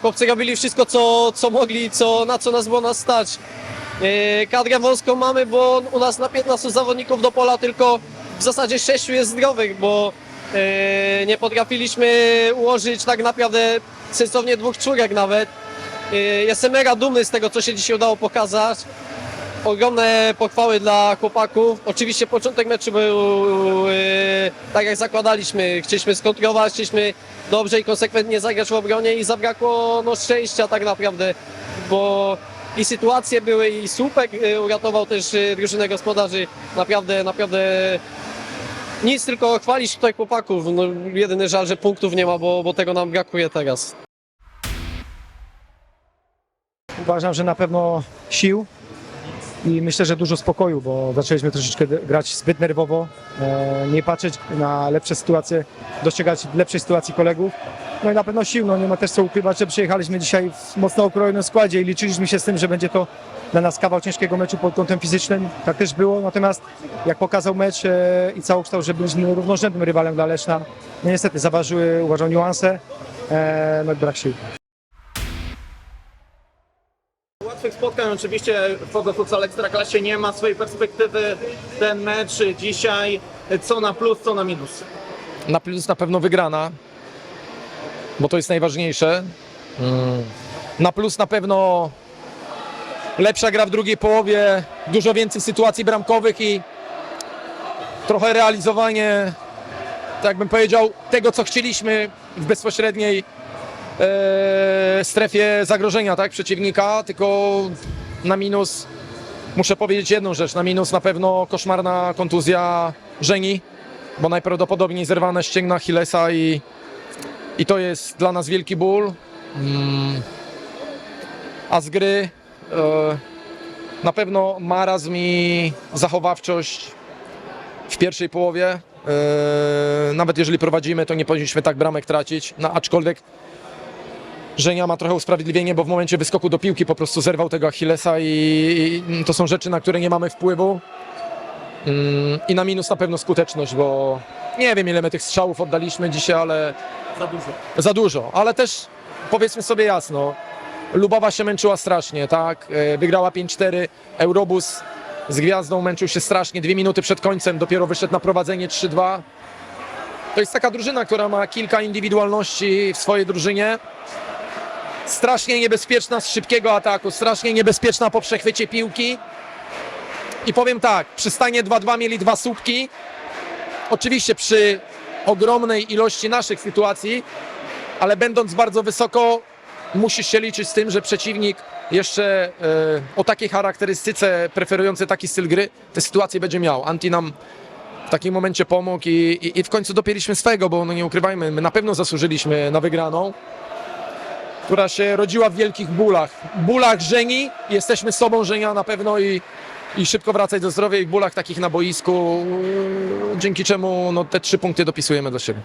Chłopcy robili wszystko, co, co mogli, co, na co nas było nas stać. Yy, Kadrę wąską mamy, bo u nas na 15 zawodników do pola tylko w zasadzie 6 jest zdrowych, bo yy, nie potrafiliśmy ułożyć tak naprawdę sensownie dwóch czwórek nawet. Yy, Jestem mega dumny z tego, co się dzisiaj udało pokazać. Ogromne pochwały dla chłopaków. Oczywiście początek meczu był yy, tak jak zakładaliśmy. Chcieliśmy skontrować, chcieliśmy dobrze i konsekwentnie zagrać w obronie i zabrakło no, szczęścia tak naprawdę, bo i sytuacje były i słupek yy, uratował też yy, drużynę gospodarzy. Naprawdę, naprawdę nic, tylko chwalić tutaj chłopaków. No, jedyny żal, że punktów nie ma, bo, bo tego nam brakuje teraz. Uważam, że na pewno sił i myślę, że dużo spokoju, bo zaczęliśmy troszeczkę grać zbyt nerwowo, e, nie patrzeć na lepsze sytuacje, dostrzegać lepszej sytuacji kolegów. No i na pewno sił, no nie ma też co ukrywać, że przyjechaliśmy dzisiaj w mocno okrojonym składzie i liczyliśmy się z tym, że będzie to dla nas kawał ciężkiego meczu pod kątem fizycznym. Tak też było, natomiast jak pokazał mecz e, i całokształt, że byliśmy równorzędnym rywalem dla Leszna, no niestety zaważyły, uważam, niuanse, e, no i brak sił. Łatwych spotkań oczywiście w Futsal Ekstraklasie nie ma swojej perspektywy. Ten mecz dzisiaj, co na plus, co na minus. Na plus na pewno wygrana, bo to jest najważniejsze. Mm. Na plus na pewno lepsza gra w drugiej połowie, dużo więcej sytuacji bramkowych i trochę realizowanie, tak bym powiedział, tego co chcieliśmy w bezpośredniej e, strefie zagrożenia tak, przeciwnika, tylko na minus muszę powiedzieć jedną rzecz, na minus na pewno koszmarna kontuzja Żeni, bo najprawdopodobniej zerwane ścięgna Achillesa i, i to jest dla nas wielki ból. Mm. A z gry e, na pewno marazm i zachowawczość w pierwszej połowie. E, nawet jeżeli prowadzimy, to nie powinniśmy tak bramek tracić, no, aczkolwiek Żenia ma trochę usprawiedliwienie, bo w momencie wyskoku do piłki po prostu zerwał tego Achillesa i, i to są rzeczy, na które nie mamy wpływu. Mm, I na minus na pewno skuteczność, bo nie wiem ile my tych strzałów oddaliśmy dzisiaj, ale Za dużo. za dużo. Ale też powiedzmy sobie jasno, Lubawa się męczyła strasznie, tak? E, Wygrała 5-4, Eurobus z gwiazdą męczył się strasznie, dwie minuty przed końcem dopiero wyszedł na prowadzenie 3-2. To jest taka drużyna, która ma kilka indywidualności w swojej drużynie. Strasznie niebezpieczna z szybkiego ataku, strasznie niebezpieczna po przechwycie piłki. I powiem tak, przy stanie 2-2 mieli dwa słupki. Oczywiście przy ogromnej ilości naszych sytuacji, ale będąc bardzo wysoko, musisz się liczyć z tym, że przeciwnik jeszcze e, o takiej charakterystyce, preferujący taki styl gry, te sytuacje będzie miał. Anti nam w takim momencie pomógł i, i, i w końcu dopięliśmy swego, bo no nie ukrywajmy, my na pewno zasłużyliśmy na wygraną, która się rodziła w wielkich bólach. Bólach Żeni, jesteśmy sobą Żenia na pewno i, i szybko wracać do zdrowia i bólach takich na boisku, dzięki czemu no, te trzy punkty dopisujemy do siebie.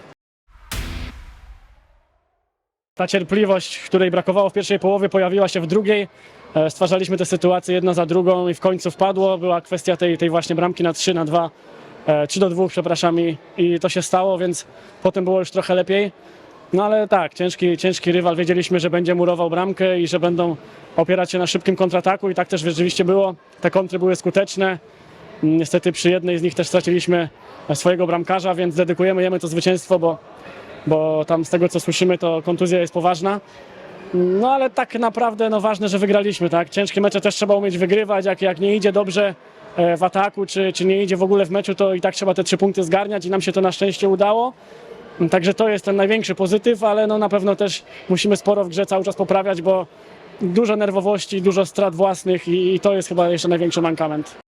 Ta cierpliwość, której brakowało w pierwszej połowie, pojawiła się w drugiej. E, Stwarzaliśmy te sytuacje jedna za drugą i w końcu wpadło. Była kwestia tej, tej właśnie bramki na 3 na 2, 3 do 2, przepraszam, i, i to się stało, więc potem było już trochę lepiej. No ale tak, ciężki, ciężki rywal. Wiedzieliśmy, że będzie murował bramkę i że będą opierać się na szybkim kontrataku i tak też rzeczywiście było. Te kontry były skuteczne. Niestety przy jednej z nich też straciliśmy swojego bramkarza, więc dedykujemy to zwycięstwo, bo bo tam z tego co słyszymy, to kontuzja jest poważna. No ale tak naprawdę no, ważne, że wygraliśmy, tak? Ciężkie mecze też trzeba umieć wygrywać, jak, jak nie idzie dobrze e, w ataku, czy, czy nie idzie w ogóle w meczu, to i tak trzeba te trzy punkty zgarniać i nam się to na szczęście udało. Także to jest ten największy pozytyw, ale no na pewno też musimy sporo w grze cały czas poprawiać, bo dużo nerwowości, dużo strat własnych i, i to jest chyba jeszcze największy mankament.